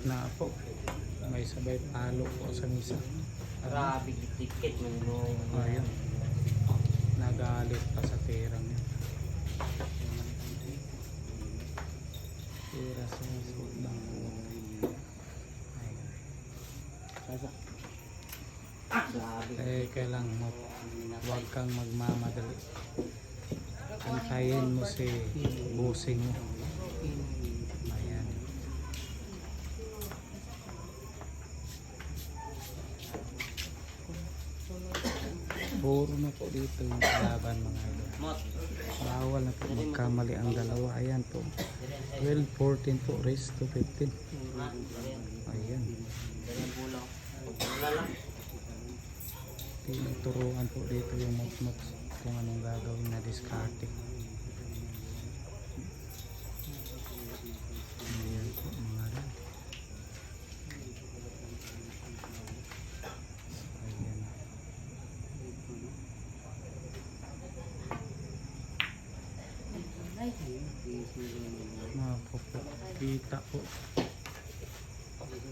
ng gitna po. May sabay palo po sa misa. Grabe, tiket man mo. Ayun. Nagalit pa sa tirang yun. Tira sa ng Ayun. Eh, kailang mo, huwag kang magmamadali. Antayin mo si busing mo. Ayan. Puro na po dito yung kalaban mga idol. Bawal na po magkamali ang dalawa. Ayan po. 12, 14 po. Race to 15. Ayan. Tinuturuan po dito yung mot-mot kung anong gagawin na diskarte. Ayan po mga idol. Ayan. Mga po.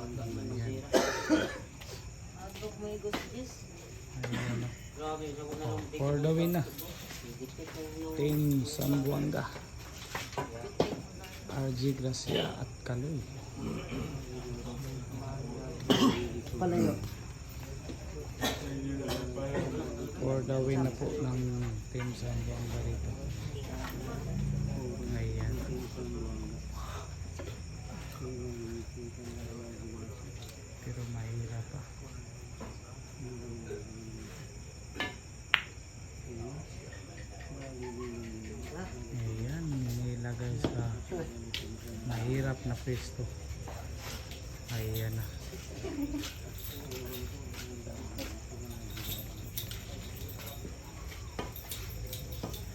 Ayan. Ayan na. Lang. For the win na. Team Sambuanga. RG Gracia at Kaloy. Palayo. For the win na po ng Team Sambuanga rito. Ayan. Pero mahirap pa. Ayan, nilagay sa mahirap na pwesto. Ayan na.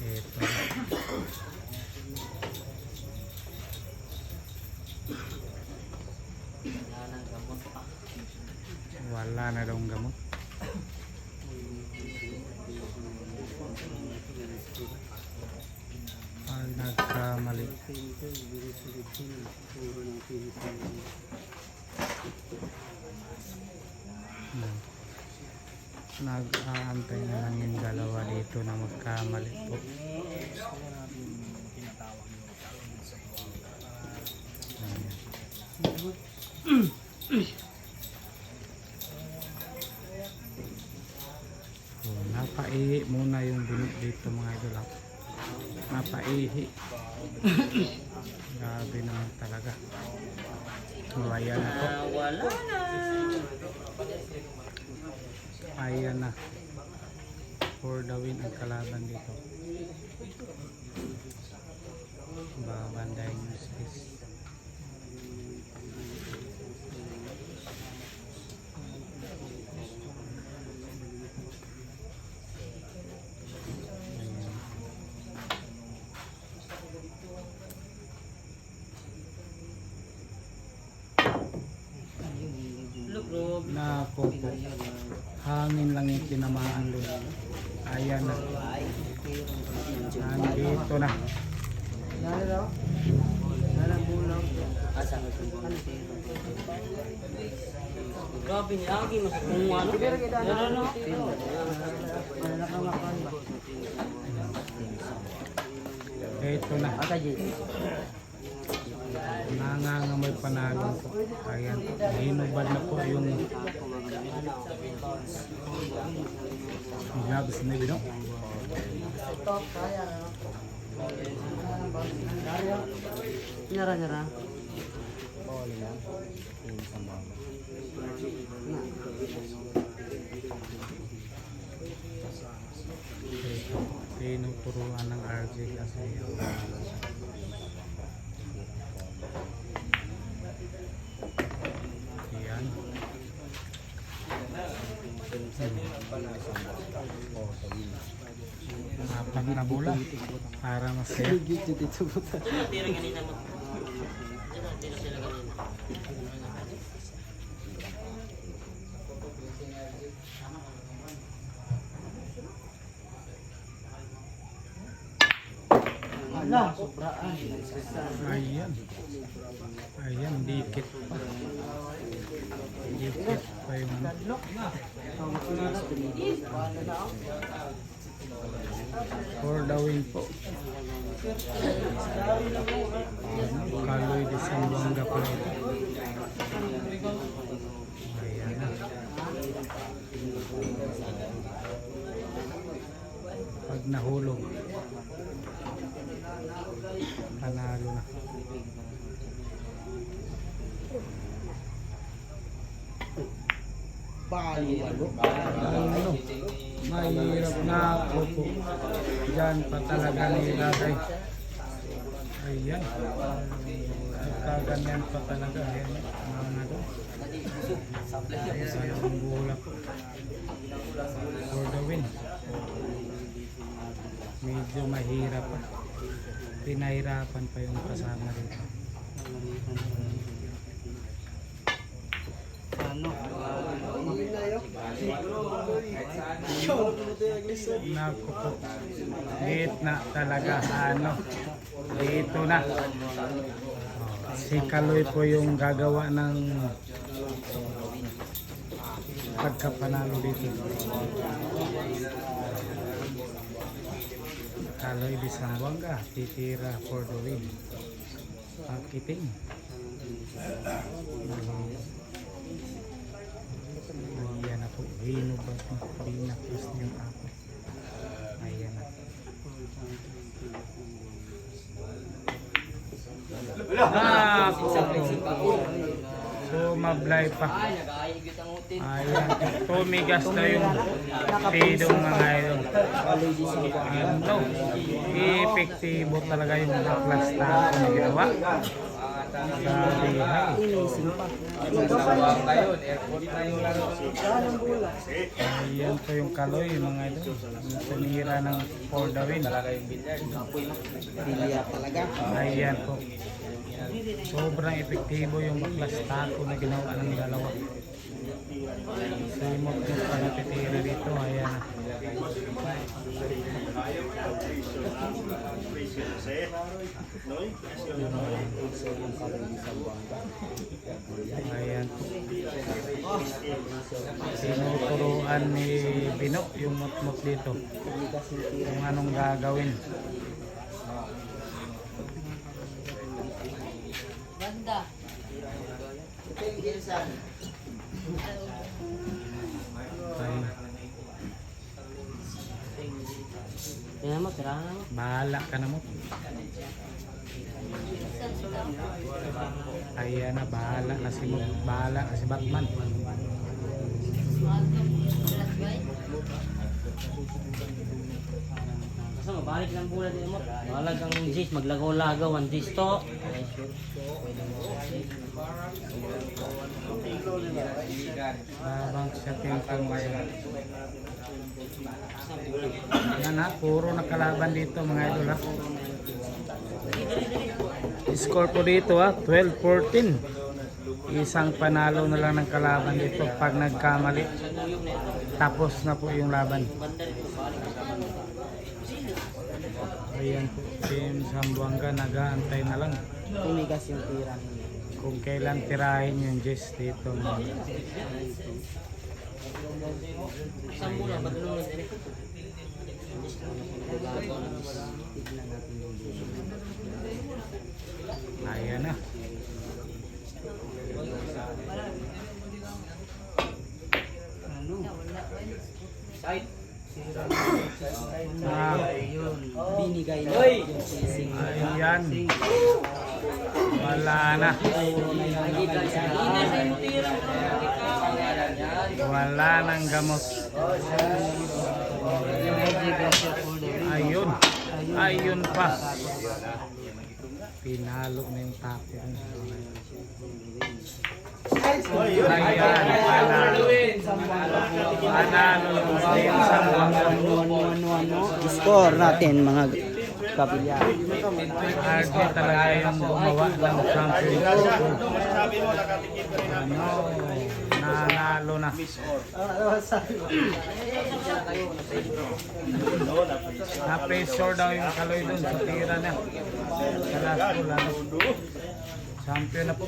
Ito na. Wala nang gamot pa. Wala na daw gamot. Ay, nagkamali. Hmm. Nag-aantay na lang yung dalawa dito na magkamali po. Ayan. So, napaihi muna yung bunot dito mga idol. ah. Napaihi. Grabe naman talaga. Ayan na po. Ah, wala na. Ayan na. For the win ang kalaban dito. Babanday yung skis. Hangin lang yung tinamaan doon. Ayan na. Nandito na. Asa? Grabe ni Agi, mas kung ano. Ano, ano? Ito na. Nangangamoy panalo po. Ayan. Hinubad na po yung Grabe sa nabi, no? Nyara, nyara. Tinuturuan ng RJ kasi yung Ayan. Apat na bola para masaya. Tira ganina mo. Tira, tira sila ganina. Ala, sobraan. Ayan. Ayan, dikit pa. Dikit pa yung. For the win po. Kaloy de Sambuanga po ito. Ayan na. Pag nahulog, panalo na. Ano? Mahirap na ako po. Diyan pa talaga nilagay. Ayan. Nagkaganyan pa talaga. Ayan. Mga doon. Ayan ang bulak. For the win. Medyo mahirap pa. Pinahirapan pa yung kasama dito. Ano? Naku po. Late na talaga. Ano? Dito na. Si Kaloy po yung gagawa ng pagkapanalo dito. Kaloy di Sambuanga, titira for the win. Pakiting. Ayan na po. Hino ba ito? Binakos niyo ako. Ayan na. Ah, po. Sumablay pa. Ay, nag-aayigit ang utin. Ayan. Tumigas na yung tidong mga idol. Ano? Epektibo talaga yung naklas na ako na ginawa. Sabi, hay. Ayan po yung kaloy mga. Yung Tumira ng for the win. Bilya talaga. Ayan po. Sobrang epektibo yung baklas taco na ginawa ng dalawa. Simot yung panatitira dito. Ayan na. Ayan. Tinuturuan ni Bino yung mutmut dito. Kung anong gagawin. Ganda. Ayan. Tingnan mo, tirahan ka na mo. Ayan na, bahala na si. Bahala na si Batman. Kasi mabalik lang bulan din mo. Malag ang Jis, maglagaw-lagaw ang Jis to. Siya tingkang ngayon. Yan ha, puro nakalaban dito mga idol ha. Score po dito ha, 12-14. Isang panalo na lang ng kalaban dito pag nagkamali. Tapos na po yung laban. Ayan po, Team Sambuanga nag-aantay na lang. Tumigas yung tira kung kailan tirahin yung Jess dito. mga Isang bulan, ba't nung nag Ayan na. Binigay na yung sising. ayan. Wala na. Wala nang gamot. Ayun. Ayun pa. Pinalo na yung tapo. Ayan, panalo. Panalo mga Score natin mga kabilya. Hardly talaga yung gumawa ng championship. Ano, nanalo na. Na-pressure daw yung Kaloy dun sa tira niya. Sa last. Champion na po.